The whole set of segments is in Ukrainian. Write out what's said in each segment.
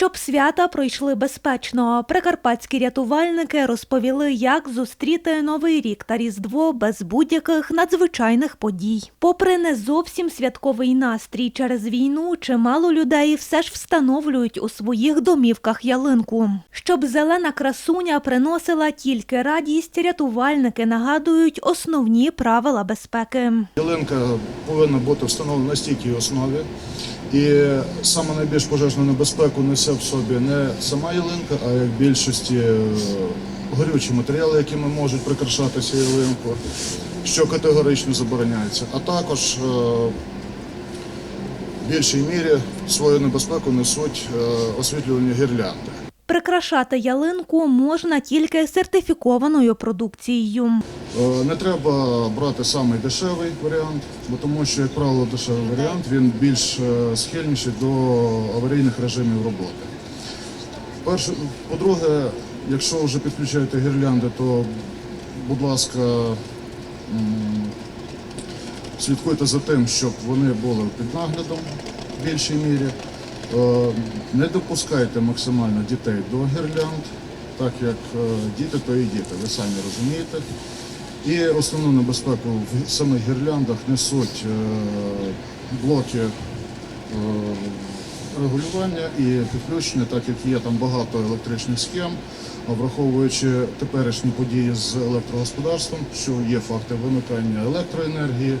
Щоб свята пройшли безпечно, прикарпатські рятувальники розповіли, як зустріти новий рік та різдво без будь-яких надзвичайних подій. Попри не зовсім святковий настрій через війну, чимало людей все ж встановлюють у своїх домівках ялинку. Щоб зелена красуня приносила тільки радість, рятувальники нагадують основні правила безпеки. Ялинка повинна бути встановлена на стійкій основі. І саме найбільш пожежну небезпеку несе в собі не сама ялинка, а як більшості е, горючі матеріали, якими можуть прикрашатися ялинку, що категорично забороняється. А також е, в більшій мірі свою небезпеку несуть освітлювальні освітлювані гірлянди. Прикрашати ялинку можна тільки сертифікованою продукцією. Е, Не треба брати самий дешевий варіант, бо тому що, як правило, дешевий варіант він більш е, схильніший до аварійних режимів роботи. Перше, по-друге, якщо вже підключаєте гірлянди, то, будь ласка, слідкуйте за тим, щоб вони були під наглядом в більшій мірі. Е, Не допускайте максимально дітей до гірлянд, так як е, діти то і діти, ви самі розумієте. І основну небезпеку в самих гірляндах несуть е, блоки регулювання і підключення, так як є там багато електричних схем, враховуючи теперішні події з електрогосподарством, що є факти вимикання електроенергії,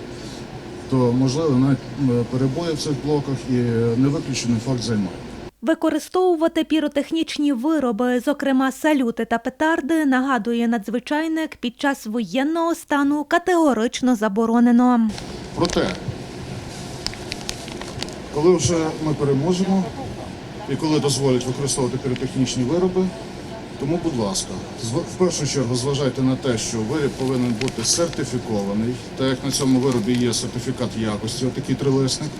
то можливо навіть е, перебої в цих блоках і не виключений факт займання. Використовувати піротехнічні вироби, зокрема салюти та петарди, нагадує надзвичайник під час воєнного стану категорично заборонено. Проте, коли вже ми переможемо і коли дозволять використовувати піротехнічні вироби, тому, будь ласка, в першу чергу зважайте на те, що виріб повинен бути сертифікований, так як на цьому виробі є сертифікат якості, отакий трилисник.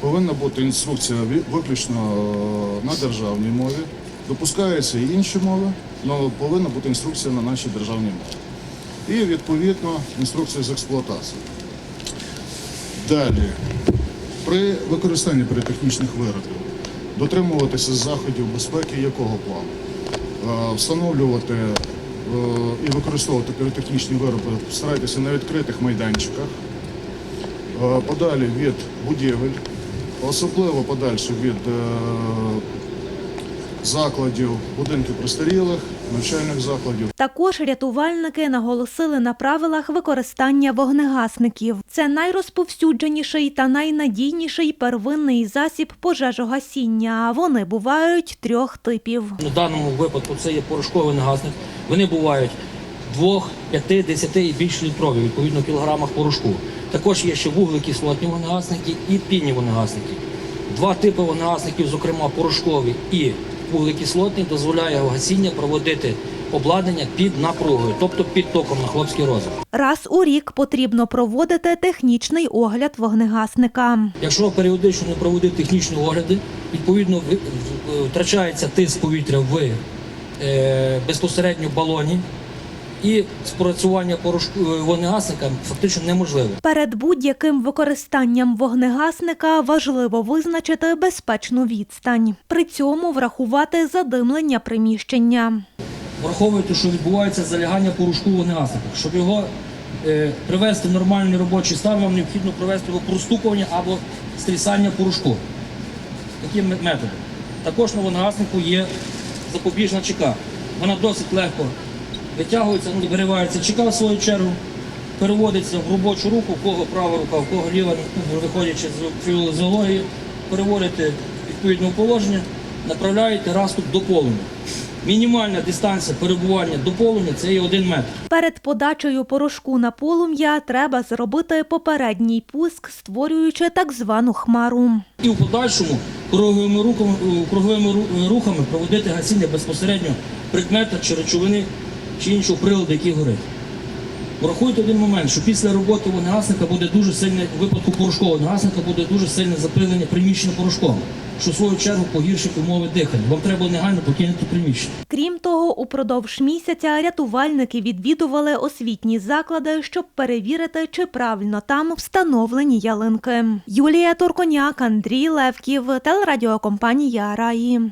Повинна бути інструкція виключно е, на державній мові. Допускаються і інші мови, але повинна бути інструкція на нашій державній мові. І відповідно інструкція з експлуатації. Далі, при використанні піротехнічних виробів дотримуватися заходів безпеки якого плану? Е, Встановлювати е, і використовувати піротехнічні вироби. Старайтеся на відкритих майданчиках, е, подалі від будівель, особливо подальше від закладів, будинків престарілих, навчальних закладів. Також рятувальники наголосили на правилах використання вогнегасників. Це найрозповсюдженіший та найнадійніший первинний засіб пожежогасіння. Вони бувають трьох типів. У даному випадку це є порошковий нагасник. Вони бувають 2, 5, 10 і більш літрові, відповідно кілограмах порошку. Також є ще вуглекислотні вогнегасники і пінні вогнегасники. Два типи вогнегасників, зокрема порошкові і вуглекислотні, дозволяє гасіння проводити обладнання під напругою, тобто під током на хлопський розум. Раз у рік потрібно проводити технічний огляд вогнегасника. Якщо періодично не проводити технічні огляди, відповідно втрачається тиск повітря в е, безпосередньо балоні, і спрацювання е, вогнегасника фактично неможливо. Перед будь-яким використанням вогнегасника важливо визначити безпечну відстань. При цьому врахувати задимлення приміщення. Враховуйте, що відбувається залягання порошку вогнегасника. Щоб його е, привести в нормальний робочий стан, вам необхідно провести його простукування або стрісання порошку. Таким методом. Також на вогнегаснику є запобіжна чека. Вона досить легко витягується, ну, виривається чека в свою чергу, переводиться в робочу руку, в кого права рука, в кого ліва, ну, виходячи з фізіології, переводите відповідне положення, направляєте раступ до полум'я. Мінімальна дистанція перебування до полум'я це є один метр. Перед подачею порошку на полум'я треба зробити попередній пуск, створюючи так звану хмару. І в подальшому круговими рухами проводити гасіння безпосередньо предмета чи речовини чи іншого приладу, який горить. Врахуйте один момент, що після роботи вогнегасника буде дуже сильне, у випадку порошкового вогнегасника буде дуже сильне запилення приміщення порошком, що в свою чергу погіршить умови дихання. Вам треба негайно покинути приміщення. Крім того, упродовж місяця рятувальники відвідували освітні заклади, щоб перевірити, чи правильно там встановлені ялинки. Юлія Турконяк, Андрій Левків, телерадіокомпанія Раї.